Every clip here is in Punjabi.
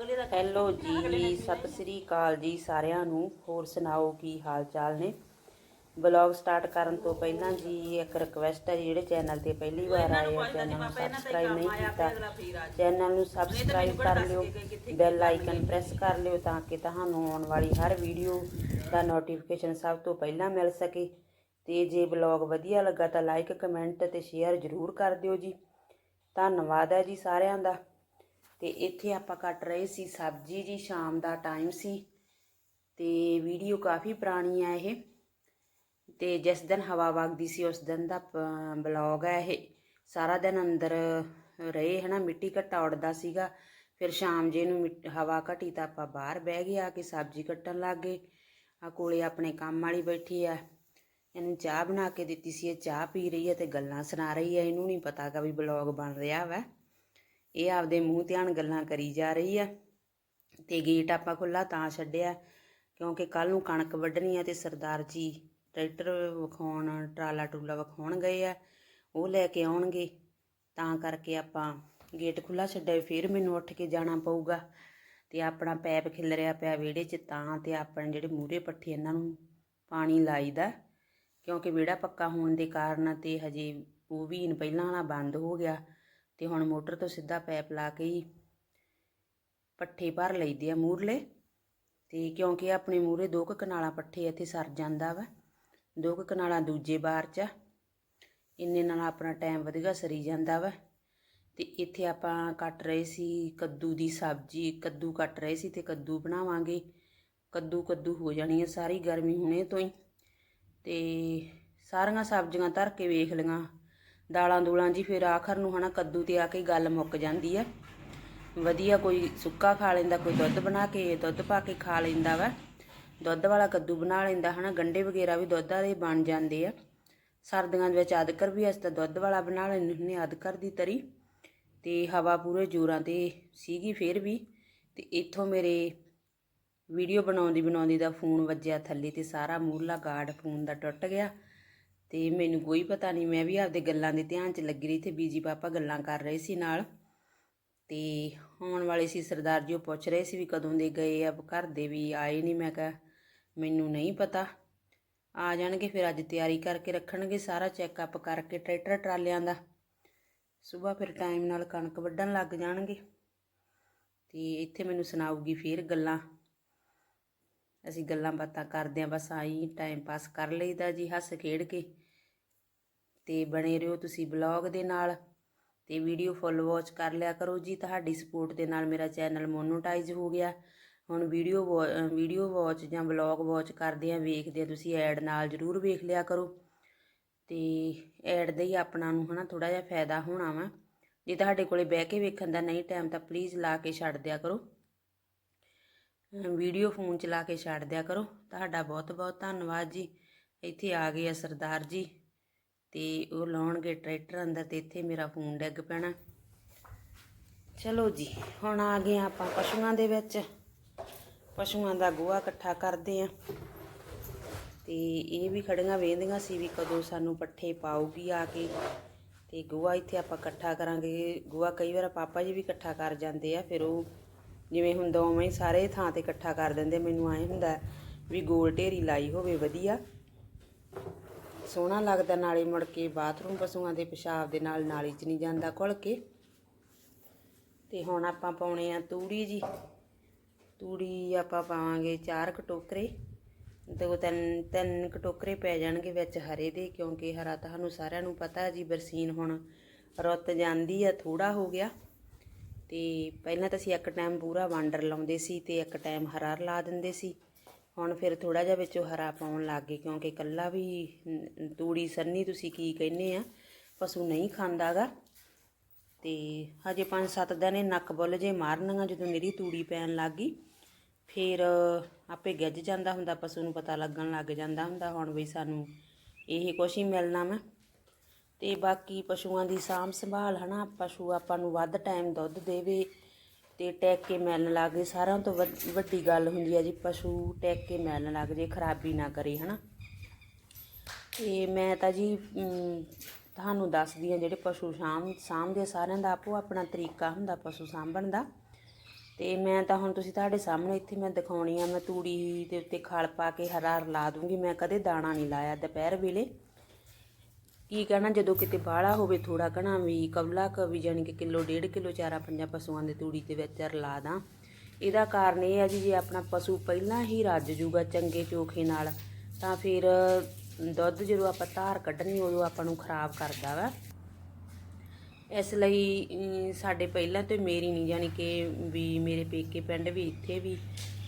ਹੈਲੋ ਜੀ ਸਤਿ ਸ੍ਰੀ ਅਕਾਲ ਜੀ ਸਾਰਿਆਂ ਨੂੰ। ਹੋਰ ਸੁਣਾਓ ਕੀ ਹਾਲ ਚਾਲ ਨੇ? ਬਲੌਗ ਸਟਾਰਟ ਕਰਨ ਤੋਂ ਪਹਿਲਾਂ ਜੀ ਇੱਕ ਰਿਕਵੈਸਟ ਹੈ ਜਿਹੜੇ ਚੈਨਲ ਤੇ ਪਹਿਲੀ ਵਾਰ ਆਏ ਆ ਚੈਨਲ ਨੂੰ ਸਬਸਕ੍ਰਾਈਬ ਨਹੀਂ ਕੀਤਾ ਚੈਨਲ ਨੂੰ ਸਬਸਕ੍ਰਾਈਬ ਕਰ ਲਿਓ ਬੈਲ ਆਈਕਨ ਪ੍ਰੈਸ ਕਰ ਲਿਓ ਤਾਂ ਕਿ ਤੁਹਾਨੂੰ ਆਉਣ ਵਾਲੀ ਹਰ ਵੀਡੀਓ ਦਾ ਨੋਟੀਫਿਕੇਸ਼ਨ ਸਭ ਤੋਂ ਪਹਿਲਾਂ ਮਿਲ ਸਕੇ। ਤੇ ਜੇ ਬਲੌਗ ਵਧੀਆ ਲੱਗਾ ਤਾਂ ਲਾਈਕ ਕਮੈਂਟ ਤੇ ਸ਼ੇਅਰ ਜ਼ਰੂਰ ਕਰ ਦਿਓ ਜੀ। ਧੰਨਵਾਦ ਹੈ ਜੀ ਸਾਰਿਆਂ ਦਾ। ਤੇ ਇੱਥੇ ਆਪਾਂ ਕੱਟ ਰਹੇ ਸੀ ਸਬਜ਼ੀ ਜੀ, ਸ਼ਾਮ ਦਾ ਟਾਈਮ ਸੀ ਤੇ ਵੀਡੀਓ ਕਾਫੀ ਪੁਰਾਣੀ ਆ ਇਹ। ਤੇ ਜਿਸ ਦਿਨ ਹਵਾ ਵਗਦੀ ਸੀ, ਉਸ ਦਿਨ ਦਾ ਬਲੌਗ ਹੈ ਇਹ। ਸਾਰਾ ਦਿਨ ਅੰਦਰ ਰਹੇ, ਹਨਾ, ਮਿੱਟੀ ਘੱਟਾ ਉੜਦਾ ਸੀਗਾ। ਫਿਰ ਸ਼ਾਮ ਜੇ ਨੂੰ ਮਿੱਟ- ਹਵਾ ਘਟੀ ਤਾਂ ਆਪਾਂ ਬਾਹਰ ਬਹਿ ਗਏ ਆ ਕੇ ਸਬਜ਼ੀ ਕੱਟਣ ਲੱਗ ਗਏ। ਆ ਕੋਲੇ ਆਪਣੇ ਕੰਮ ਵਾਲੀ ਬੈਠੀ ਆ। ਇਹਨੂੰ ਚਾਹ ਬਣਾ ਕੇ ਦਿੱਤੀ ਸੀ, ਇਹ ਚਾਹ ਪੀ ਰਹੀ ਹੈ ਤੇ ਗੱਲਾਂ ਸੁਣਾ ਰਹੀ ਹੈ ਇਹਨੂੰ ਨਹੀਂ ਪਤਾਗਾ ਵੀ ਬਲੌਗ ਬਣ ਰਿਹਾ ਵਾ। ਇਹ ਆਪਦੇ ਮੂੰਹ ਧਿਆਨ ਗੱਲਾਂ ਕਰੀ ਜਾ ਰਹੀ ਆ ਤੇ ਗੇਟ ਆਪਾਂ ਖੁੱਲਾ ਤਾਂ ਛੱਡਿਆ, ਕਿਉਂਕਿ ਕੱਲ ਨੂੰ ਕਣਕ ਵੱਢਣੀ ਆ ਤੇ ਸਰਦਾਰ ਜੀ ਟਰੈਕਟਰ ਵਿਖਾਉਣ, ਟਰਾਲਾ ਟੂਲਾ ਵਿਖਾਉਣ ਗਏ ਆ, ਉਹ ਲੈ ਕੇ ਆਉਣਗੇ। ਤਾਂ ਕਰਕੇ ਆਪਾਂ ਗੇਟ ਖੁੱਲਾ ਛੱਡਿਆ ਫਿਰ ਮੈਨੂੰ ਉੱਠ ਕੇ ਜਾਣਾ ਪਊਗਾ ਤੇ ਆਪਣਾ ਪੈਪ ਖਿਲਰਿਆ ਪਿਆ ਵਿਹੜੇ 'ਚ ਤਾਂ ਤੇ ਆਪਣੇ ਜਿਹੜੇ ਮੂਰੇ ਪੱਠੇ ਇਹਨਾਂ ਨੂੰ ਪਾਣੀ ਲਾਈਦਾ, ਕਿਉਂਕਿ ਵਿਹੜਾ ਪੱਕਾ ਹੋਣ ਦੇ ਕਾਰਨ ਤੇ ਹਜੇ ਉਹ ਵੀ ਪਹਿਲਾਂ ਵਾਲਾ ਬੰਦ ਹੋ ਗਿਆ। ਤੇ ਹੁਣ ਮੋਟਰ ਤੋਂ ਸਿੱਧਾ ਪੈਪ ਲਾ ਕੇ ਹੀ ਪੱਠੇ ਭਰ ਲਈਦੇ ਆ ਮੂਰਲੇ ਤੇ ਕਿਉਂਕਿ ਆਪਣੇ ਮੂਰੇ ਦੋ ਕੁ ਕਨਾਲਾਂ ਪੱਠੇ ਇੱਥੇ ਸਰ ਜਾਂਦਾ ਵਾ, ਦੋ ਕੁ ਕਨਾਲਾਂ ਦੂਜੇ ਬਾਰ ਚ ਆ। ਇੰਨੇ ਨਾਲ ਆਪਣਾ ਟਾਈਮ ਵਧੀਆ ਸਰੀ ਜਾਂਦਾ ਵਾ। ਤੇ ਇੱਥੇ ਆਪਾਂ ਕੱਟ ਰਹੇ ਸੀ ਕੱਦੂ ਦੀ ਸਬਜ਼ੀ, ਕੱਦੂ ਕੱਟ ਰਹੇ ਸੀ ਤੇ ਕੱਦੂ ਬਣਾਵਾਂਗੇ। ਕੱਦੂ ਕੱਦੂ ਹੋ ਜਾਣੀ ਹੈ ਸਾਰੀ ਗਰਮੀ ਹੁਣੇ ਤੋਂ ਹੀ। ਤੇ ਸਾਰੀਆਂ ਸਬਜ਼ੀਆਂ ਧਰ ਕੇ ਵੇਖ ਲਈਆਂ। ਦਾਲਾਂ ਦੂਲਾਂ ਜੀ ਫਿਰ ਆਖਰ ਨੂੰ ਹਨਾ ਕੱਦੂ ਤੇ ਆ ਕੇ ਗੱਲ ਮੁੱਕ ਜਾਂਦੀ ਆ। ਵਧੀਆ ਕੋਈ ਸੁੱਕਾ ਖਾ ਲੈਂਦਾ ਕੋਈ ਦੁੱਧ ਬਣਾ ਕੇ ਦੁੱਧ ਪਾ ਕੇ ਖਾ ਲੈਂਦਾ ਵਾ। ਦੁੱਧ ਵਾਲਾ ਕੱਦੂ ਬਣਾ ਲੈਂਦਾ ਹਨਾ ਗੰਡੇ ਵਗੈਰਾ ਵੀ ਦੁੱਧ ਵਾਲੇ ਬਣ ਜਾਂਦੇ ਆ। ਸਰਦੀਆਂ ਦੇ ਵਿੱਚ ਅਦਕਰ ਵੀ ਅਸੀਂ ਤਾਂ ਦੁੱਧ ਵਾਲਾ ਬਣਾ ਲੈਂਦੇ ਹੁੰਦੇ ਹਾਂ, ਅਦਕਰ ਦੀ ਤਰੀ। ਤੇ ਹਵਾ ਪੂਰੇ ਜੋਰਾਂ ਤੇ ਸੀਗੀ ਫਿਰ ਵੀ। ਤੇ ਇੱਥੋਂ ਮੇਰੇ ਵੀਡੀਓ ਬਣਾਉਂਦੀ ਬਣਾਉਂਦੀ ਦਾ ਫੋਨ ਵੱਜਿਆ ਥੱਲੇ ਤੇ ਸਾਰਾ ਮੂਰਲਾ ਗਾਰਡ ਫੋਨ ਦਾ ਟੁੱਟ ਗਿਆ। ਤੇ ਮੈਨੂੰ ਕੋਈ ਪਤਾ ਨਹੀਂ, ਮੈਂ ਵੀ ਆਪਦੇ ਗੱਲਾਂ ਦੇ ਧਿਆਨ 'ਚ ਲੱਗੀ ਰਹੀ ਤੇ ਬੀਜੀ ਪਾਪਾ ਗੱਲਾਂ ਕਰ ਰਹੇ ਸੀ ਨਾਲ। ਤੇ ਆਉਣ ਵਾਲੇ ਸੀ ਸਰਦਾਰ ਜੀ, ਉਹ ਪੁੱਛ ਰਹੇ ਸੀ ਵੀ ਕਦੋਂ ਦੇ ਗਏ ਆ ਘਰ ਦੇ ਵੀ ਆਏ ਨਹੀਂ ਮੈਂ ਕਿਹਾ ਮੈਨੂੰ ਨਹੀਂ ਪਤਾ। ਆ ਜਾਣਗੇ, ਫਿਰ ਅੱਜ ਤਿਆਰੀ ਕਰਕੇ ਰੱਖਣਗੇ ਸਾਰਾ ਚੈੱਕਅਪ ਕਰਕੇ ਟਰੈਕਟਰ ਟਰਾਲਿਆਂ ਦਾ। ਸਵੇਰ ਫਿਰ ਟਾਈਮ ਨਾਲ ਕਣਕ ਵੱਢਣ ਲੱਗ ਜਾਣਗੇ। ਤੇ ਇੱਥੇ ਮੈਨੂੰ ਸੁਣਾਉਗੀ ਫਿਰ ਗੱਲਾਂ। ਅਸੀਂ ਗੱਲਾਂ ਬਾਤਾਂ ਕਰਦੇ ਆਂ ਬਸ ਆਈ ਟਾਈਮ ਪਾਸ ਕਰ ਲਈਦਾ ਜੀ, ਹੱਸ ਖੇਡ ਕੇ। ਤੇ ਬਣੇ ਰਹੋ ਤੁਸੀਂ ਬਲੌਗ ਦੇ ਨਾਲ ਤੇ ਵੀਡੀਓ ਫੁੱਲ ਵਾਚ ਕਰ ਲਿਆ ਕਰੋ ਜੀ। ਤੁਹਾਡੀ ਸਪੋਰਟ ਦੇ ਨਾਲ ਮੇਰਾ ਚੈਨਲ ਮੋਨੋਟਾਈਜ਼ ਹੋ ਗਿਆ। ਹੁਣ ਵੀਡੀਓ ਵੀਡੀਓ ਵਾਚ ਜਾਂ ਬਲੌਗ ਵਾਚ ਕਰਦੇ ਆ ਵੇਖਦੇ ਆ ਤੁਸੀਂ ਐਡ ਨਾਲ ਜ਼ਰੂਰ ਵੇਖ ਲਿਆ ਕਰੋ। ਤੇ ਐਡ ਦਾ ਹੀ ਆਪਣਾ ਨੂੰ ਹਨਾ ਥੋੜਾ ਜਿਹਾ ਫਾਇਦਾ ਹੋਣਾ ਵਾ। ਜੇ ਤੁਹਾਡੇ ਕੋਲੇ ਬਹਿ ਕੇ ਵੇਖਣ ਦਾ ਨਹੀਂ ਟਾਈਮ ਤਾਂ ਪਲੀਜ਼ ਲਾ ਕੇ ਛੱਡ ਦਿਆ ਕਰੋ। ਵੀਡੀਓ ਫੋਨ ਚਲਾ ਕੇ ਛੱਡ ਦਿਆ ਕਰੋ। ਤੁਹਾਡਾ ਬਹੁਤ ਬਹੁਤ ਧੰਨਵਾਦ ਜੀ। ਇੱਥੇ ਆ ਗਏ ਆ ਸਰਦਾਰ ਜੀ। ਤੇ ਉਹ ਲਾਉਣਗੇ ਟਰੈਕਟਰ ਅੰਦਰ ਤੇ ਇੱਥੇ ਮੇਰਾ ਫੋਨ ਡਿੱਗ ਪੈਣਾ। ਚਲੋ ਜੀ, ਹੁਣ ਆ ਗਏ ਆਪਾਂ ਪਸ਼ੂਆਂ ਦੇ ਵਿੱਚ। ਪਸ਼ੂਆਂ ਦਾ ਗੋਹਾ ਇਕੱਠਾ ਕਰਦੇ ਆ ਤੇ ਇਹ ਵੀ ਖੜੀਆਂ ਵੇਂਦੀਆਂ ਸੀ ਵੀ ਕਦੋਂ ਸਾਨੂੰ ਪੱਠੇ ਪਾਉਗੀ ਆ ਕੇ। ਤੇ ਗੋਹਾ ਇੱਥੇ ਆਪਾਂ ਇਕੱਠਾ ਕਰਾਂਗੇ। ਗੋਹਾ ਕਈ ਵਾਰ ਪਾਪਾ ਜੀ ਵੀ ਇਕੱਠਾ ਕਰ ਜਾਂਦੇ ਆ, ਫਿਰ ਉਹ ਜਿਵੇਂ ਹੁੰਦਾ ਉਵੇਂ ਹੀ ਸਾਰੇ ਥਾਂ ਤੇ ਇਕੱਠਾ ਕਰ ਦਿੰਦੇ। ਮੈਨੂੰ ਐ ਹੁੰਦਾ ਵੀ ਗੋਲ ਢੇਰੀ ਲਾਈ ਹੋਵੇ ਵਧੀਆ। ਸੋਹਣਾ ਲੱਗਦਾ, ਨਾਲੇ ਮੁੜ ਕੇ ਬਾਥਰੂਮ ਪਸ਼ੂਆਂ ਦੇ ਪਿਸ਼ਾਬ ਦੇ ਨਾਲ ਨਾਲੀ 'ਚ ਨਹੀਂ ਜਾਂਦਾ ਘੁਲ ਕੇ। ਤੇ ਹੁਣ ਆਪਾਂ ਪਾਉਣੇ ਆ ਤੂੜੀ ਜੀ। ਤੂੜੀ ਆਪਾਂ ਪਾਵਾਂਗੇ ਚਾਰ ਕਟੋਕਰੇ। ਦੋ, ਤਿੰਨ ਤਿੰਨ ਕਟੋਕਰੇ ਪੈ ਜਾਣਗੇ ਵਿੱਚ ਹਰੇ ਦੇ, ਕਿਉਂਕਿ ਹਰਾ ਤੁਹਾਨੂੰ ਸਾਰਿਆਂ ਨੂੰ ਪਤਾ ਜੀ, ਬਰਸੀਨ ਹੁਣ ਰੁੱਤ ਜਾਂਦੀ ਆ ਥੋੜਾ ਹੋ ਗਿਆ। ਤੇ ਪਹਿਲਾਂ ਤਾਂ ਅਸੀਂ ਇੱਕ ਟਾਈਮ ਪੂਰਾ ਵਾਂਡਰ ਲਾਉਂਦੇ ਸੀ ਤੇ ਇੱਕ ਟਾਈਮ ਹਰਾ ਲਾ ਦਿੰਦੇ ਸੀ। ਹੁਣ ਫਿਰ ਥੋੜਾ ਜਿਹਾ ਵਿੱਚੋਂ ਹਰਾ ਪਾਉਣ ਲੱਗ ਗਏ, ਕਿਉਂਕਿ ਕੱਲਾ ਵੀ ਤੂੜੀ ਸਰਨੀ ਤੁਸੀਂ ਕੀ ਕਹਿੰਦੇ ਆ, ਪਸ਼ੂ ਨਹੀਂ ਖਾਂਦਾਗਾ। ਤੇ ਹਜੇ 5-7 ਦਿਨ ਇਹ ਨੱਕ ਬੁੱਲ ਜੇ ਮਾਰਨਗਾ ਜਦੋਂ ਮੇਰੀ ਤੂੜੀ ਪੈਣ ਲੱਗ ਗਈ, ਫਿਰ ਆਪੇ ਗਿੱਜ ਜਾਂਦਾ ਹੁੰਦਾ, ਪਸ਼ੂ ਨੂੰ ਪਤਾ ਲੱਗਣ ਲੱਗ ਜਾਂਦਾ ਹੁੰਦਾ, ਹੁਣ ਵੀ ਸਾਨੂੰ ਇਹ ਕੁਛ ਹੀ ਮਿਲਣਾ ਵਾ। ਤੇ ਬਾਕੀ ਪਸ਼ੂਆਂ ਦੀ ਸਾਂਭ ਸੰਭਾਲ ਹਨਾ, ਪਸ਼ੂ ਆਪਾਂ ਨੂੰ ਵੱਧ ਟਾਈਮ ਦੁੱਧ ਦੇਵੇ ਤੇ ਟੈਕ ਕੇ ਮਿਲਣ ਲੱਗ ਜੇ ਸਾਰਿਆਂ ਤੋਂ ਵੱਡ- ਵੱਡੀ ਗੱਲ ਹੁੰਦੀ ਆ ਜੀ, ਪਸ਼ੂ ਟੈਕ ਕੇ ਮਿਲਣ ਲੱਗ, ਜੇ ਖਰਾਬੀ ਨਾ ਕਰੇ, ਹਨਾ। ਤੇ ਮੈਂ ਤਾਂ ਜੀ ਤੁਹਾਨੂੰ ਦੱਸਦੀ ਆ, ਜਿਹੜੇ ਪਸ਼ੂ ਸਾਂਭ, ਸਾਂਭਦੇ ਸਾਰਿਆਂ ਦਾ ਆਪੋ ਆਪਣਾ ਤਰੀਕਾ ਹੁੰਦਾ ਪਸ਼ੂ ਸਾਂਭਣ ਦਾ। ਤੇ ਮੈਂ ਤਾਂ ਹੁਣ ਤੁਸੀਂ ਤੁਹਾਡੇ ਸਾਹਮਣੇ ਇੱਥੇ ਮੈਂ ਦਿਖਾਉਣੀ ਆ, ਮੈਂ ਤੂੜੀ ਦੇ ਉੱਤੇ ਖਲ ਪਾ ਕੇ ਹਰਾ ਲਾ ਦੂੰਗੀ, ਮੈਂ ਕਦੇ ਦਾਣਾ ਨਹੀਂ ਲਾਇਆ ਦੁਪਹਿਰ ਵੇਲੇ। ਕੀ ਕਹਿਣਾ, ਜਦੋਂ ਕਿਤੇ ਬਾਹਲਾ ਹੋਵੇ ਥੋੜਾ ਘਣਾ ਵੀ ਕਵਲਾ ਕ ਵੀ ਜਾਣੀ ਕਿ ਕਿਲੋ, ਡੇਢ ਕਿਲੋ, ਚਾਰਾ ਪੰਜਾਂ ਪਸ਼ੂਆਂ ਦੇ ਤੂੜੀ ਦੇ ਵਿੱਚ ਰਲਾ ਦਾਂ। ਇਹਦਾ ਕਾਰਨ ਇਹ ਹੈ ਜੀ, ਜੇ ਆਪਣਾ ਪਸ਼ੂ ਪਹਿਲਾਂ ਹੀ ਰੱਜ ਜੂਗਾ ਚੰਗੇ ਚੋਖੇ ਨਾਲ, ਤਾਂ ਫਿਰ ਦੁੱਧ ਜਦੋਂ ਆਪਾਂ ਧਾਰ ਕੱਢਣੀ, ਉਦੋਂ ਆਪਾਂ ਨੂੰ ਖਰਾਬ ਕਰਦਾ ਵਾ। ਇਸ ਲਈ ਸਾਡੇ ਪਹਿਲਾਂ ਤੋਂ ਮੇਰੀ ਨਹੀਂ, ਜਾਣੀ ਕਿ ਵੀ ਮੇਰੇ ਪੇਕੇ ਪਿੰਡ ਵੀ ਇੱਥੇ ਵੀ,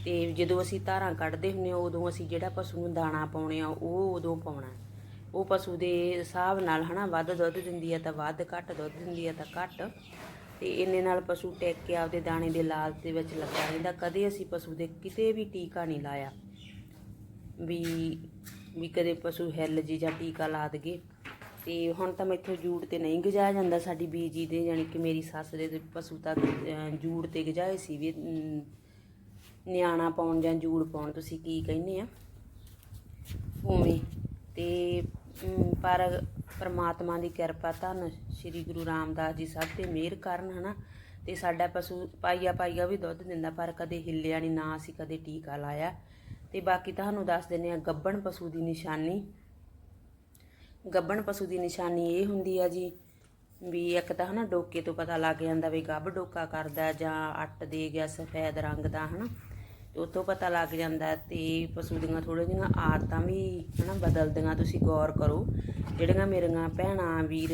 ਤੇ ਜਦੋਂ ਅਸੀਂ ਧਾਰਾਂ ਕੱਢਦੇ ਹੁੰਨੇ ਆ ਉਦੋਂ ਅਸੀਂ ਜਿਹੜਾ ਪਸ਼ੂ ਨੂੰ ਦਾਣਾ ਪਾਉਣੇ ਆ, ਉਹ ਉਦੋਂ ਪਾਉਣਾ। ਉਹ ਪਸ਼ੂ ਦੇ ਹਿਸਾਬ ਨਾਲ ਹਨਾ ਵੱਧ ਦੁੱਧ ਦਿੰਦੀ ਆ ਤਾਂ ਵੱਧ ਘੱਟ ਦੁੱਧ ਦਿੰਦੀ ਆ ਤਾਂ ਘੱਟ। ਤੇ ਇੰਨੇ ਨਾਲ ਪਸ਼ੂ ਟੇਕ ਕੇ ਆਪਦੇ ਦਾਣੇ ਦੇ ਲਾਲ ਦੇ ਵਿੱਚ ਲੱਗਾ ਰਹਿੰਦਾ। ਕਦੇ ਅਸੀਂ ਪਸ਼ੂ ਦੇ ਕਿਤੇ ਵੀ ਟੀਕਾ ਨਹੀਂ ਲਾਇਆ ਵੀ ਵੀ ਕਦੇ ਪਸ਼ੂ ਹਿੱਲ ਜੀ ਜਾਂ ਟੀਕਾ ਲਾ ਦਗੇ ਤੇ ਹੁਣ ਤਾਂ ਮੈਥੋਂ ਜੂੜ ਤੇ ਨਹੀਂ ਗਜਾਇਆ ਜਾਂਦਾ। ਸਾਡੀ ਬੀਜੀ ਦੇ ਯਾਨੀ ਕਿ ਮੇਰੀ ਸੱਸ ਦੇ ਪਸ਼ੂ ਤਾਂ ਅਹ, ਜੂੜ ਤੇ ਗਜਾਏ ਸੀ ਵੀ ਨਿਆਣਾ ਪਾਉਣ ਜਾਂ ਜੂੜ ਪਾਉਣ ਤੁਸੀਂ ਕੀ ਕਹਿੰਦੇ ਆ? ਉਵੇਂ। ਤੇ ਪਰ ਪਰਮਾਤਮਾ ਦੀ ਕਿਰਪਾ ਧੰਨ ਸ੍ਰੀ ਗੁਰੂ ਰਾਮਦਾਸ ਜੀ ਸਭ ਤੇ ਮਿਹਰ ਕਰਨ, ਹਨਾ? ਤੇ ਸਾਡਾ ਪਸ਼ੂ ਪਾਈਆ ਪਾਈਆ ਵੀ ਦੁੱਧ ਦਿੰਦਾ, ਪਰ ਕਦੇ ਹਿੱਲਿਆ ਨਹੀਂ ਨਾ ਅਸੀਂ ਕਦੇ ਟੀਕਾ ਲਾਇਆ। ਤੇ ਬਾਕੀ ਤੁਹਾਨੂੰ ਦੱਸ ਦਿੰਦੇ ਆ ਗੱਬਣ ਪਸ਼ੂ ਦੀ ਨਿਸ਼ਾਨੀ। ਗੱਬਣ ਪਸ਼ੂ ਦੀ ਨਿਸ਼ਾਨੀ ਇਹ ਹੁੰਦੀ ਆ ਜੀ ਵੀ ਇੱਕ ਤਾਂ, ਹਨਾ, ਡੋਕੇ ਤੋਂ ਪਤਾ ਲੱਗ ਜਾਂਦਾ ਵੀ ਗੱਭ ਡੋਕਾ ਕਰਦਾ ਜਾਂ ਅੱਟ ਦੇ ਗਿਆ, ਸਫੈਦ ਰੰਗ ਦਾ, ਹਨਾ? ਤੇ ਉਤੋਂ ਪਤਾ ਲੱਗ ਜਾਂਦਾ ਤੇ ਪਸ਼ੂ ਦੀਆਂ ਥੋੜ੍ਹੀਆਂ ਜਿਹੀਆਂ ਆਦਤਾਂ ਵੀ ਹਨਾ ਬਦਲਦੀਆਂ, ਤੁਸੀਂ ਗੌਰ ਕਰੋ। ਜਿਹੜੀਆਂ ਮੇਰੀਆਂ ਭੈਣਾਂ, ਵੀਰ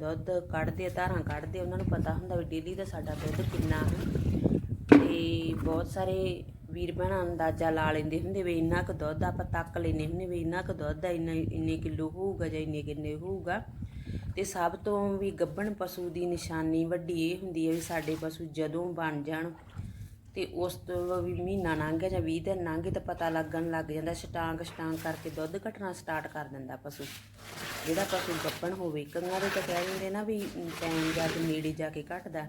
ਦੁੱਧ ਕੱਢਦੇ ਧਾਰਾਂ ਕੱਢਦੇ ਉਹਨਾਂ ਨੂੰ ਪਤਾ ਹੁੰਦਾ ਵੀ ਡੇਲੀ ਦਾ ਸਾਡਾ ਦੁੱਧ ਕਿੰਨਾ ਹੈ। ਤੇ ਬਹੁਤ ਸਾਰੇ ਵੀਰ ਭੈਣਾਂ ਅੰਦਾਜ਼ਾ ਲਾ ਲੈਂਦੇ ਹੁੰਦੇ ਵੀ ਇੰਨਾ ਕੁ ਦੁੱਧ ਆਪਾਂ ਤੱਕ ਲੈਨੇ ਹੁੰਦੇ ਵੀ ਇੰਨਾ ਕੁ ਦੁੱਧ ਆ, ਇੰਨਾ, ਇੰਨੇ ਕਿਲੋ ਹੋਊਗਾ ਜਾਂ ਇੰਨੇ ਕਿੰਨੇ ਹੋਊਗਾ। ਤੇ ਸਭ ਤੋਂ ਵੀ ਗੱਭਣ ਪਸ਼ੂ ਦੀ ਨਿਸ਼ਾਨੀ ਵੱਡੀ ਇਹ ਹੁੰਦੀ ਹੈ ਵੀ ਸਾਡੇ ਪਸ਼ੂ ਜਦੋਂ ਬਣ ਜਾਣ ਤੇ ਉਸ ਤੋਂ ਵੀ ਮਹੀਨਾ ਲੰਘ ਗਿਆ ਜਾਂ 20 ਦਿਨ ਲੰਘ ਗਏ ਤਾਂ ਪਤਾ ਲੱਗਣ ਲੱਗ ਜਾਂਦਾ ਛਟਾਂਗ ਛਟਾਂਗ ਕਰਕੇ ਦੁੱਧ ਘਟਣਾ ਸਟਾਰਟ ਕਰ ਦਿੰਦਾ ਪਸ਼ੂ। ਜਿਹੜਾ ਪਸ਼ੂ ਗੱਭਣ ਹੋਵੇ, ਕੰਗਾਂ ਦੇ ਤਾਂ ਕਹਿ ਦਿੰਦੇ ਨਾ ਵੀ ਟਾਈਮ ਜਾ ਕੇ ਨੇੜੇ ਜਾ ਕੇ ਘਟਦਾ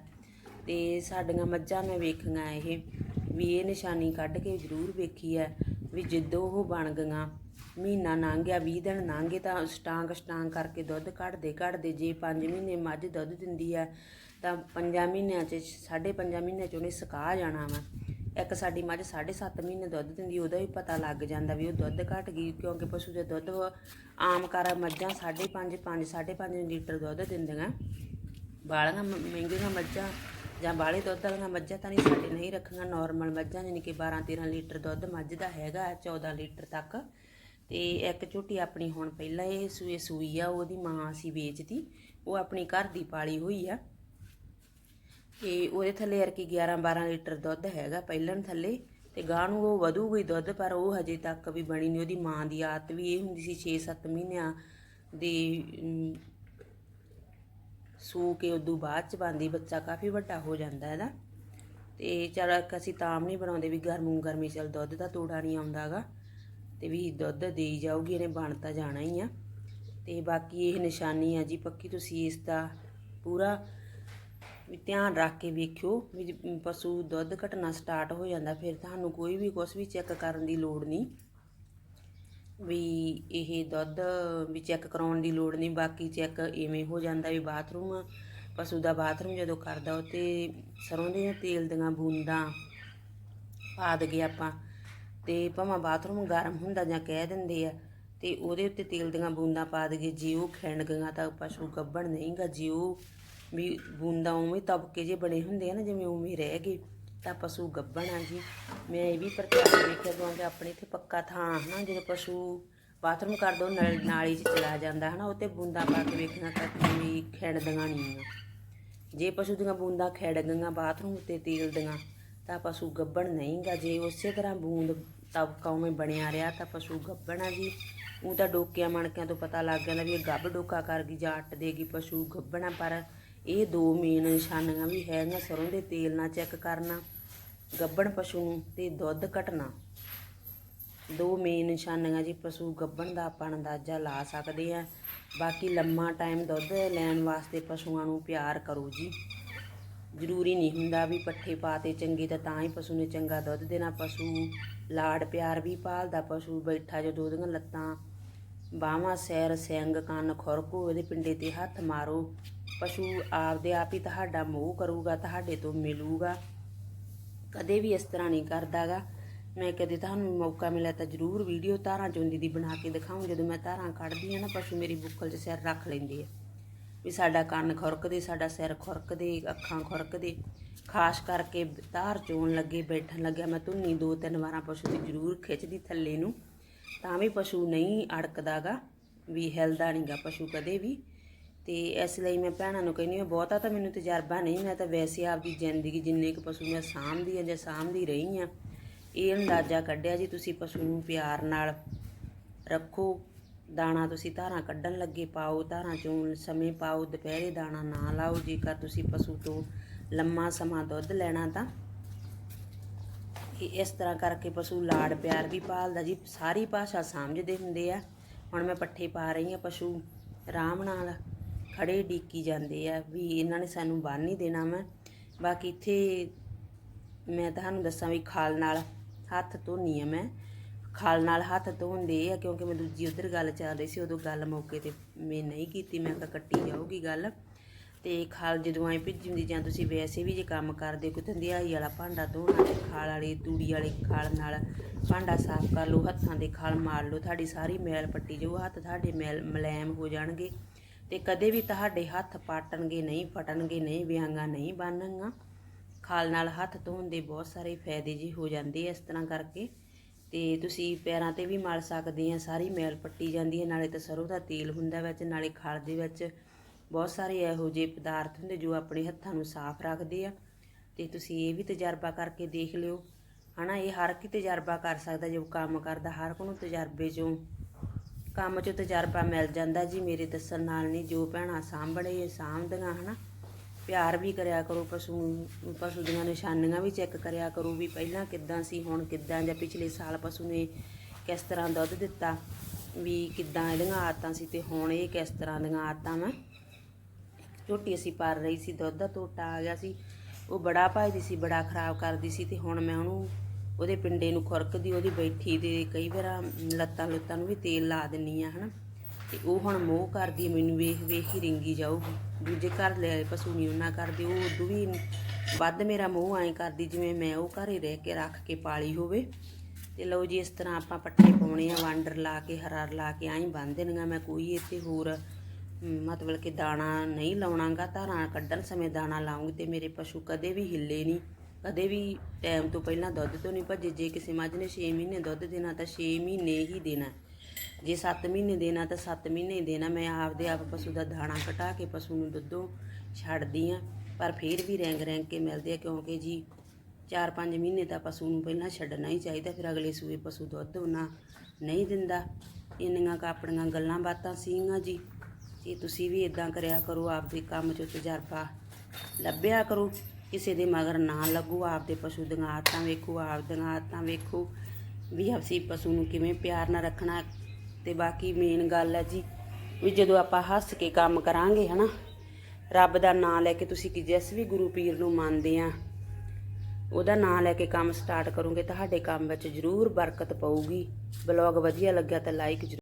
ਤੇ ਸਾਡੀਆਂ ਮੱਝਾਂ ਮੈਂ ਵੇਖੀਆਂ ਇਹ, ਵੀ ਇਹ ਨਿਸ਼ਾਨੀ ਕੱਢ ਕੇ ਜ਼ਰੂਰ ਵੇਖੀ ਹੈ ਵੀ ਜਦੋਂ ਉਹ ਬਣ ਗਈਆਂ, ਮਹੀਨਾ ਲੰਘ ਗਿਆ 20 ਦਿਨ ਲੰਘ ਗਏ ਤਾਂ ਸਟਾਂਗ ਸਟਾਂਗ ਕਰਕੇ ਦੁੱਧ ਕੱਢਦੇ ਕੱਢਦੇ ਜੇ 5 ਮਹੀਨੇ ਮੱਝ ਦੁੱਧ ਦਿੰਦੀ ਹੈ ਤਾਂ 5 ਮਹੀਨਿਆਂ ਚ 5.5 ਮਹੀਨਿਆਂ ਚ ਉਹਨੇ ਸੁਕਾ ਜਾਣਾ ਵਾ। ਇੱਕ ਸਾਡੀ ਮੱਝ 7.5 ਮਹੀਨੇ ਦੁੱਧ ਦਿੰਦੀ, ਉਹਦਾ ਵੀ ਪਤਾ ਲੱਗ ਜਾਂਦਾ ਵੀ ਉਹ ਦੁੱਧ ਘਟ ਗਈ, ਕਿਉਂਕਿ ਪਸ਼ੂ ਦੇ ਦੁੱਧ ਆਮ ਕਰ ਮੱਝਾਂ 5.5 5 5.5 ਲੀਟਰ ਦੁੱਧ ਦਿੰਦੀਆਂ। ਬਾਲੀਆਂ ਮਹਿੰਗੀਆਂ ਮੱਝਾਂ ਜਾਂ ਬਾਲੇ ਦੁੱਧ ਵਾਲੀਆਂ ਮੱਝਾਂ ਤਾਂ ਨਹੀਂ, ਸਾਡੇ ਨਹੀਂ ਰੱਖੀਆਂ ਨਾਰਮਲ ਮੱਝਾਂ, ਯਾਨੀ ਕਿ 12 13 ਲੀਟਰ ਦੁੱਧ ਮੱਝ ਦਾ ਹੈਗਾ 14 ਲੀਟਰ ਤੱਕ। ਤੇ ਇੱਕ ਝੋਟੀ ਆਪਣੀ ਹੁਣ ਪਹਿਲਾਂ ਇਹ ਸੂਏ ਸੂਈ ਆ, ਉਹਦੀ ਮਾਂ ਅਸੀਂ ਵੇਚਦੀ ਉਹ ਆਪਣੀ ਘਰ ਦੀ ਪਾਲੀ ਹੋਈ ਆ। ਤੇ ਉਹਦੇ ਥੱਲੇ ਯਾਰ ਕਿ 11 12 ਲੀਟਰ ਦੁੱਧ ਹੈਗਾ ਪਹਿਲਾਂ ਥੱਲੇ ਤੇ ਗਾਂ ਨੂੰ ਉਹ ਵਧੂਗੀ ਦੁੱਧ, ਪਰ ਉਹ ਹਜੇ ਤੱਕ ਵੀ ਬਣੀ ਨਹੀਂ। ਉਹਦੀ ਮਾਂ ਦੀ ਆਦਤ ਵੀ ਇਹ ਹੁੰਦੀ ਸੀ 6-7 ਮਹੀਨਿਆਂ ਦੇ ਸੂ ਕੇ ਉਦੋਂ ਬਾਅਦ ਚ ਬੰਦੀ ਬੱਚਾ ਕਾਫੀ ਵੱਡਾ ਹੋ ਜਾਂਦਾ ਇਹਦਾ ਤੇ ਚਲ ਅਸੀਂ ਤਾਮ ਨਹੀਂ ਬਣਾਉਂਦੇ ਵੀ ਗਰਮੂ ਗਰਮੀ, ਚਲ ਦੁੱਧ ਦਾ ਤੋੜਾ ਨਹੀਂ ਆਉਂਦਾਗਾ ਤੇ ਵੀ ਦੁੱਧ ਦੇਈ ਜਾਊਗੀ, ਇਹਨੇ ਬਣ ਤਾਂ ਜਾਣਾ ਹੀ ਆ। ਤੇ ਬਾਕੀ ਇਹ ਨਿਸ਼ਾਨੀ ਆ ਜੀ ਪੱਕੀ, ਤੁਸੀਂ ਇਸ ਦਾ ਪੂਰਾ ਵੀ ਧਿਆਨ ਰੱਖ ਕੇ ਵੇਖਿਓ ਵੀ ਜੇ ਪਸ਼ੂ ਦੁੱਧ ਘਟਣਾ ਸਟਾਰਟ ਹੋ ਜਾਂਦਾ, ਫਿਰ ਤੁਹਾਨੂੰ ਕੋਈ ਵੀ ਕੁਝ ਵੀ ਚੈੱਕ ਕਰਨ ਦੀ ਲੋੜ ਨਹੀਂ। ਵੀ ਇਹ ਦੁੱਧ ਵੀ ਚੈੱਕ ਕਰਾਉਣ ਦੀ ਲੋੜ ਨਹੀਂ, ਬਾਕੀ ਚੈੱਕ ਇਵੇਂ ਹੋ ਜਾਂਦਾ ਵੀ ਬਾਥਰੂਮ ਪਸ਼ੂ ਦਾ ਬਾਥਰੂਮ ਜਦੋਂ ਕਰਦਾ ਉਹ ਤੇ ਸਰੋਂ ਦੇ ਤੇਲ ਦੀਆਂ ਬੂੰਦਾਂ ਪਾ ਦਗੇ ਆਪਾਂ, ਤੇ ਭਾਵੇਂ ਬਾਥਰੂਮ ਗਰਮ ਹੁੰਦਾ ਜਾਂ ਕਹਿ ਦਿੰਦੇ ਆ, ਤੇ ਉਹਦੇ ਉੱਤੇ ਤੇਲ ਦੀਆਂ ਬੂੰਦਾਂ ਪਾ ਦਗੇ ਜੇ ਉਹ ਖਿੰਡ ਗਈਆਂ ਤਾਂ ਪਸ਼ੂ ਗੱਭਣ ਨਹੀਂਗਾ ਜੇ ਉਹ ਵੀ ਬੂੰਦਾਂ ਉਵੇਂ ਤਬਕੇ ਜੇ ਬਣੇ ਹੁੰਦੇ ਆ ਨਾ, ਜਿਵੇਂ ਉਵੇਂ ਰਹਿ ਗਏ। ਤਾਂ ਪਸ਼ੂ ਗੱਭਣ ਆ ਜੀ। ਮੈਂ ਇਹ ਵੀ ਪ੍ਰਚਾਰ ਦੇਖਿਆ ਕਿਉਂਕਿ ਆਪਣੇ ਇੱਥੇ ਪੱਕਾ ਥਾਂ ਹਨਾ, ਜਦੋਂ ਪਸ਼ੂ ਬਾਥਰੂਮ ਕਰ ਦੋ, ਨਾਲ ਨਾਲੀ 'ਚ ਚਲਾ ਜਾਂਦਾ ਹਨਾ ਉੱਤੇ ਬੂੰਦਾਂ ਪਾ ਕੇ ਵੇਖਣਾ ਤਾਂ ਵੀ ਖਿੰਡਦੀਆਂ ਨਹੀਂ ਆ। ਜੇ ਪਸ਼ੂ ਦੀਆਂ ਬੂੰਦਾਂ ਖਿੜ ਗਈਆਂ ਬਾਥਰੂਮ ਉੱਤੇ ਤੇਲ ਦੀਆਂ ਤਾਂ ਪਸ਼ੂ ਗੱਭਣ ਨਹੀਂਗਾ। ਜੇ ਉਸੇ ਤਰ੍ਹਾਂ ਬੂੰਦ ਤਬਕਾ ਉਵੇਂ ਬਣਿਆ ਰਿਹਾ, ਤਾਂ ਪਸ਼ੂ ਗੱਭਣ ਆ ਜੀ। ਉਹ ਤਾਂ ਡੋਕਿਆਂ, ਮਣਕਿਆਂ ਤੋਂ ਪਤਾ ਲੱਗ ਜਾਂਦਾ ਵੀ ਇਹ ਗੱਭ ਡੋਕਾ ਕਰ ਗਈ ਜਾਂ ਅੱਟ ਦੇਗੀ ਪਸ਼ੂ ਗੱਭਣਾ ਪਰ ਇਹ ਦੋ ਮੇਨ ਨਿਸ਼ਾਨੀਆਂ ਵੀ ਹੈਗੀਆਂ, ਸਰੋਂ ਦੇ ਤੇਲ ਨਾਲ ਚੈੱਕ ਕਰਨਾ ਗੱਭਣ ਪਸ਼ੂ ਨੂੰ ਤੇ ਦੁੱਧ ਘਟਣਾ। ਦੋ ਮੇਨ ਨਿਸ਼ਾਨੀਆਂ ਜੀ, ਪਸ਼ੂ ਗੱਭਣ ਦਾ ਆਪਾਂ ਅੰਦਾਜ਼ਾ ਲਾ ਸਕਦੇ ਆ ਬਾਕੀ ਲੰਮਾ ਟਾਈਮ ਦੁੱਧ ਲੈਣ ਵਾਸਤੇ ਪਸ਼ੂਆਂ ਨੂੰ ਪਿਆਰ ਕਰੋ ਜੀ। ਜ਼ਰੂਰੀ ਨਹੀਂ ਹੁੰਦਾ ਵੀ ਪੱਠੇ ਪਾਤੇ ਚੰਗੇ ਤਾਂ ਤਾਂ ਹੀ ਪਸ਼ੂ ਨੇ ਚੰਗਾ ਦੁੱਧ ਦੇਣਾ। ਪਸ਼ੂ ਲਾੜ ਪਿਆਰ ਵੀ ਪਾਲਦਾ ਪਸ਼ੂ ਬੈਠਾ ਜਦੋਂ ਉਹਦੀਆਂ ਲੱਤਾਂ ਬਾਹਾਂ, ਸੈਰ, ਸਿੰਗ, ਕੰਨ ਖੁਰਕੋ ਇਹਦੇ ਪਿੰਡੇ ਤੇ ਹੱਥ ਮਾਰੋ। ਪਸ਼ੂ ਆਪਦੇ ਆਪ ਹੀ ਤੁਹਾਡਾ ਮੋਹ ਕਰੂਗਾ, ਤੁਹਾਡੇ ਤੋਂ ਮਿਲੂਗਾ। ਕਦੇ ਵੀ ਇਸ ਤਰ੍ਹਾਂ ਨਹੀਂ ਕਰਦਾਗਾ। ਮੈਂ ਕਦੇ ਤੁਹਾਨੂੰ ਮੌਕਾ ਮਿਲਿਆ ਤਾਂ ਜ਼ਰੂਰ ਵੀਡੀਓ ਧਾਰਾਂ ਚੋਂਦੀ ਦੀ ਬਣਾ ਕੇ ਦਿਖਾਉਂ। ਜਦੋਂ ਮੈਂ ਧਾਰਾਂ ਕੱਢਦੀ ਆ ਨਾ, ਪਸ਼ੂ ਮੇਰੀ ਬੁੱਕਲ 'ਚ ਸਿਰ ਰੱਖ ਲੈਂਦੀ ਹੈ ਵੀ ਸਾਡਾ ਕੰਨ ਖੁਰਕਦੇ, ਸਾਡਾ ਸਿਰ ਖੁਰਕਦੇ, ਅੱਖਾਂ ਖੁਰਕਦੇ। ਖਾਸ ਕਰਕੇ ਧਾਰ ਚੋਣ ਲੱਗੇ, ਬੈਠਣ ਲੱਗਿਆ, ਮੈਂ ਧੁੰਨੀ ਦੋ ਤਿੰਨ ਵਾਰਾਂ ਪਸ਼ੂ ਦੀ ਜ਼ਰੂਰ ਖਿੱਚਦੀ ਥੱਲੇ ਨੂੰ। ਤਾਂ ਵੀ ਪਸ਼ੂ ਨਹੀਂ ਅੜਕਦਾਗਾ, ਵੀ ਹਿਲਦਾ ਨਹੀਂਗਾ ਪਸ਼ੂ ਕਦੇ ਵੀ। ਤੇ ਇਸ ਲਈ ਮੈਂ ਭੈਣਾਂ ਨੂੰ ਕਹਿੰਦੀ ਹਾਂ, ਬਹੁਤਾ ਤਾਂ ਮੈਨੂੰ ਤਜਰਬਾ ਨਹੀਂ, ਮੈਂ ਤਾਂ ਵੈਸੇ ਆਪਦੀ ਜ਼ਿੰਦਗੀ ਜਿੰਨੇ ਕੁ ਪਸ਼ੂ ਮੈਂ ਸਾਂਭਦੀ ਆ ਜਾਂ ਸਾਂਭਦੀ ਰਹੀ ਆ ਇਹ ਅੰਦਾਜ਼ਾ ਕੱਢਿਆ ਜੀ ਤੁਸੀਂ ਪਸ਼ੂ ਨੂੰ ਪਿਆਰ ਨਾਲ ਰੱਖੋ, ਦਾਣਾ ਤੁਸੀਂ ਧਾਰਾਂ ਕੱਢਣ ਲੱਗੇ ਪਾਓ, ਧਾਰਾਂ ਚੋਂ ਸਮੇਂ ਪਾਓ, ਦੁਪਹਿਰੇ ਦਾਣਾ ਨਾ ਲਾਓ, ਜੇਕਰ ਤੁਸੀਂ ਪਸ਼ੂ ਤੋਂ ਲੰਮਾ ਸਮਾਂ ਦੁੱਧ ਲੈਣਾ ਤਾਂ। ਇਸ ਤਰ੍ਹਾਂ ਕਰਕੇ ਪਸ਼ੂ ਲਾੜ ਪਿਆਰ ਵੀ ਪਾਲਦਾ ਜੀ, ਸਾਰੀ ਭਾਸ਼ਾ ਸਮਝਦੇ ਹੁੰਦੇ ਆ। ਹੁਣ ਮੈਂ ਪੱਠੇ ਪਾ ਰਹੀ ਆ ਪਸ਼ੂ ਆਰਾਮ ਨਾਲ। ਖੜੇ ਡੀਕੀ ਜਾਂਦੇ ਆ ਵੀ ਇਹਨਾਂ ਨੇ ਸਾਨੂੰ ਬੰਨ ਨਹੀਂ ਦੇਣਾ ਮੈਂ ਬਾਕੀ ਇੱਥੇ ਮੈਂ ਤੁਹਾਨੂੰ ਦੱਸਾਂ ਵੀ ਖਾਲ ਨਾਲ ਹੱਥ ਧੋਨੀ ਆ ਮੈਂ। ਖਾਲ ਨਾਲ ਹੱਥ ਧੋਂਦੇ ਆ ਕਿਉਂਕਿ ਮੈਂ ਦੂਜੀ ਉਧਰ ਗੱਲ ਚੱਲ ਰਹੀ ਸੀ, ਉਦੋਂ ਗੱਲ ਮੌਕੇ ਤੇ ਮੈਂ ਨਹੀਂ ਕੀਤੀ, ਮੈਂ ਤਾਂ ਕੱਟੀ ਜਾਊਗੀ ਗੱਲ। ਤੇ ਖਾਲ ਜਦੋਂ ਐ ਭਿੱਜੀ ਹੁੰਦੀ ਜਾਂ ਤੁਸੀਂ ਵੈਸੇ ਵੀ ਜੇ ਕੰਮ ਕਰਦੇ ਕੋਈ ਧੰਦਿਆਈ ਵਾਲਾ ਭਾਂਡਾ ਧੋਣਾ ਤੇ ਖਾਲ ਵਾਲੀ, ਤੂੜੀ ਵਾਲੇ, ਖਾਲ ਨਾਲ ਭਾਂਡਾ ਸਾਫ਼ ਕਰ ਲਓ, ਹੱਥਾਂ ਦੇ ਖਾਲ ਮਾਰ ਲਓ, ਤੁਹਾਡੀ ਸਾਰੀ ਮੈਲ ਪੱਟੀ ਜਾਊ ਹੱਥ ਤੁਹਾਡੇ ਮੈਲ, ਮਲੈਮ ਹੋ ਜਾਣਗੇ। ਤੇ ਕਦੇ ਵੀ ਤੁਹਾਡੇ ਹੱਥ ਪਾਟਣਗੇ ਨਹੀਂ, ਫਟਣਗੇ ਨਹੀਂ ਵਿਆਂਗਾ ਨਹੀਂ ਬਣਨਗਾ ਖਾਲ ਨਾਲ ਹੱਥ ਧੋਣ ਦੇ ਬਹੁਤ ਸਾਰੇ ਫਾਇਦੇ ਜੀ ਹੋ ਜਾਂਦੇ ਇਸ ਤਰ੍ਹਾਂ ਕਰਕੇ। ਤੇ ਤੁਸੀਂ ਪੈਰਾਂ ਤੇ ਵੀ ਮਲ ਸਕਦੇ ਆ, ਸਾਰੀ ਮੈਲ ਪੱਟੀ ਜਾਂਦੀ ਹੈ ਨਾਲੇ ਤਾਂ ਸਰੋਂ ਦਾ ਤੇਲ ਹੁੰਦਾ ਵਿੱਚ, ਨਾਲੇ ਖਾਲ ਦੇ ਵਿੱਚ ਬਹੁਤ ਸਾਰੇ ਇਹੋ ਜਿਹੇ ਪਦਾਰਥ ਹੁੰਦੇ ਜੋ ਆਪਣੇ ਹੱਥਾਂ ਨੂੰ ਸਾਫ਼ ਰੱਖਦੇ ਆ। ਤੇ ਤੁਸੀਂ ਇਹ ਵੀ ਤਜਰਬਾ ਕਰਕੇ ਦੇਖ ਲਿਓ। ਹਨਾ, ਇਹ ਹਰ ਕੀ ਤਜਰਬਾ ਕਰ ਸਕਦਾ ਜੋ ਕੰਮ ਕਰਦਾ, ਹਰ ਕੋ ਨੂੰ ਤਜਰਬੇ ਚੋਂ ਕੰਮ 'ਚ ਤਜਰਬਾ ਮਿਲ ਜਾਂਦਾ ਜੀ, ਮੇਰੇ ਦੱਸਣ ਨਾਲ ਨਹੀਂ, ਜੋ ਭੈਣਾਂ ਸਾਂਭਣੇ ਸਾਂਭਦੀਆਂ, ਹਨਾ। ਪਿਆਰ ਵੀ ਕਰਿਆ ਕਰੋ, ਪਸ਼ੂ ਪਸ਼ੂ ਦੀਆਂ ਨਿਸ਼ਾਨੀਆਂ ਵੀ ਚੈੱਕ ਕਰਿਆ ਕਰੋ ਵੀ ਪਹਿਲਾਂ ਕਿੱਦਾਂ ਸੀ, ਹੁਣ ਕਿੱਦਾਂ, ਜਾਂ ਪਿਛਲੇ ਸਾਲ ਪਸ਼ੂ ਨੇ ਕਿਸ ਤਰ੍ਹਾਂ ਦੁੱਧ ਦਿੱਤਾ, ਵੀ ਕਿੱਦਾਂ ਇਹਦੀਆਂ ਆਦਤਾਂ ਸੀ ਤੇ ਹੁਣ ਇਹ ਕਿਸ ਤਰ੍ਹਾਂ ਦੀਆਂ ਆਦਤਾਂ ਵਾ। ਝੋਟੀ ਅਸੀਂ ਪਾਰ ਰਹੀ ਸੀ, ਦੁੱਧ ਦਾ ਟੋਟਾ ਆ ਗਿਆ ਸੀ, ਉਹ ਬੜਾ ਭਾਈਦੀ ਸੀ, ਬੜਾ ਖਰਾਬ ਕਰਦੀ ਸੀ ਤੇ ਹੁਣ ਮੈਂ ਉਹਨੂੰ ਉਹਦੇ ਪਿੰਡੇ ਨੂੰ ਖੁਰਕਦੀ, ਉਹਦੀ ਬੈਠੀ ਦੇ ਕਈ ਵਾਰ ਲੱਤਾਂ ਲੁੱਤਾਂ ਨੂੰ ਵੀ ਤੇਲ ਲਾ ਦਿੰਨੀ ਆ, ਹਨਾ। ਤੇ ਉਹ ਹੁਣ ਮੋਹ ਕਰਦੀ ਮੈਨੂੰ ਵੇਖ ਵੇਖ ਹੀ ਰਿੰਗੀ ਜਾਊਗੀ। ਦੂਜੇ ਘਰ ਲੈ ਪਸ਼ੂ ਨਹੀਂ ਉਹਨਾਂ ਕਰਦੇ ਉਹ ਉਦੋਂ ਵੀ ਵੱਧ ਮੇਰਾ ਮੋਹ ਐਂ ਕਰਦੀ ਜਿਵੇਂ ਮੈਂ ਉਹ ਘਰੇ ਰਹਿ ਕੇ ਰੱਖ ਕੇ ਪਾਲੀ ਹੋਵੇ। ਤੇ ਲਓ ਜੀ, ਇਸ ਤਰ੍ਹਾਂ ਆਪਾਂ ਪੱਠੇ ਪਾਉਣੇ ਆ, ਵਾਂਡਰ ਲਾ ਕੇ, ਹਰਾਰ ਲਾ ਕੇ ਐਂ ਬੰਨ ਦੇਣੀਆਂ। ਮੈਂ ਕੋਈ ਇੱਥੇ ਹੋਰ ਮਤਲਬ ਕਿ ਦਾਣਾ ਨਹੀਂ ਲਾਉਣਾਗਾ, ਧਾਰਾਂ ਕੱਢਣ ਸਮੇਂ ਦਾਣਾ ਲਾਉਂਗੀ ਤੇ ਮੇਰੇ ਪਸ਼ੂ ਕਦੇ ਵੀ ਹਿੱਲੇ ਨਹੀਂ ਕਦੇ ਵੀ ਟਾਈਮ ਤੋਂ ਪਹਿਲਾਂ ਦੁੱਧ ਤੋਂ ਨਹੀਂ ਭੱਜੇ। ਜੇ ਕਿਸੇ ਮੱਝ ਨੇ 6 ਮਹੀਨੇ ਦੁੱਧ ਦੇਣਾ ਤਾਂ 6 ਮਹੀਨੇ ਹੀ ਦੇਣਾ। ਜੇ 7 ਮਹੀਨੇ ਦੇਣਾ ਤਾਂ 7 ਮਹੀਨੇ ਹੀ ਦੇਣਾ। ਮੈਂ ਆਪਦੇ ਆਪ ਪਸ਼ੂ ਦਾ ਦਾਣਾ ਘਟਾ ਕੇ ਪਸ਼ੂ ਨੂੰ ਦੁੱਧੋਂ ਛੱਡਦੀ ਆ ਪਰ ਫਿਰ ਵੀ ਰੈਂਗ ਰੈਂਗ ਕੇ ਮਿਲਦੇ ਆ ਕਿਉਂਕਿ ਜੀ 4-5 ਮਹੀਨੇ ਤਾਂ ਪਸ਼ੂ ਨੂੰ ਪਹਿਲਾਂ ਛੱਡਣਾ ਹੀ ਚਾਹੀਦਾ। ਫਿਰ ਅਗਲੇ ਸੂਏ ਪਸ਼ੂ ਦੁੱਧ ਉਹਨਾਂ ਨਹੀਂ ਦਿੰਦਾ। ਇੰਨੀਆਂ ਕੁ ਆਪਣੀਆਂ ਗੱਲਾਂ ਬਾਤਾਂ ਸੀਗੀਆਂ ਜੀ। ਤੇ ਤੁਸੀਂ ਵੀ ਇਦਾਂ ਕਰਿਆ ਕਰੋ, ਆਪਦੇ ਕੰਮ 'ਚ ਤਜਰਬਾ ਲੱਭਿਆ ਕਰੋ। ਕਿਸੇ ਦੇ ਮਗਰ ਨਾ ਲੱਗੋ, ਆਪਦੇ ਪਸ਼ੂ ਦੀਆਂ ਆਦਤਾਂ ਵੇਖੋ ਆਪਦੀਆਂ ਆਦਤਾਂ ਵੇਖੋ ਵੀ ਅਸੀਂ ਪਸ਼ੂ ਨੂੰ ਕਿਵੇਂ ਪਿਆਰ ਨਾਲ ਰੱਖਣਾ। ਤੇ ਬਾਕੀ ਮੇਨ ਗੱਲ ਹੈ ਜੀ ਵੀ ਜਦੋਂ ਆਪਾਂ ਹੱਸ ਕੇ ਕੰਮ ਕਰਾਂਗੇ, ਹਨਾ, ਰੱਬ ਦਾ ਨਾਮ ਲੈ ਕੇ ਤੁਸੀਂ ਕਿ ਜਿਸ ਵੀ ਗੁਰੂ ਪੀਰ ਨੂੰ ਮੰਨਦੇ ਆ, ਉਹਦਾ ਨਾਮ ਲੈ ਕੇ ਕੰਮ ਸਟਾਰਟ ਕਰੋਗੇ, ਤੁਹਾਡੇ ਕੰਮ ਵਿੱਚ ਜ਼ਰੂਰ ਬਰਕਤ ਪਊਗੀ। ਬਲੌਗ ਵਧੀਆ ਲੱਗਿਆ ਤਾਂ ਲਾਈਕ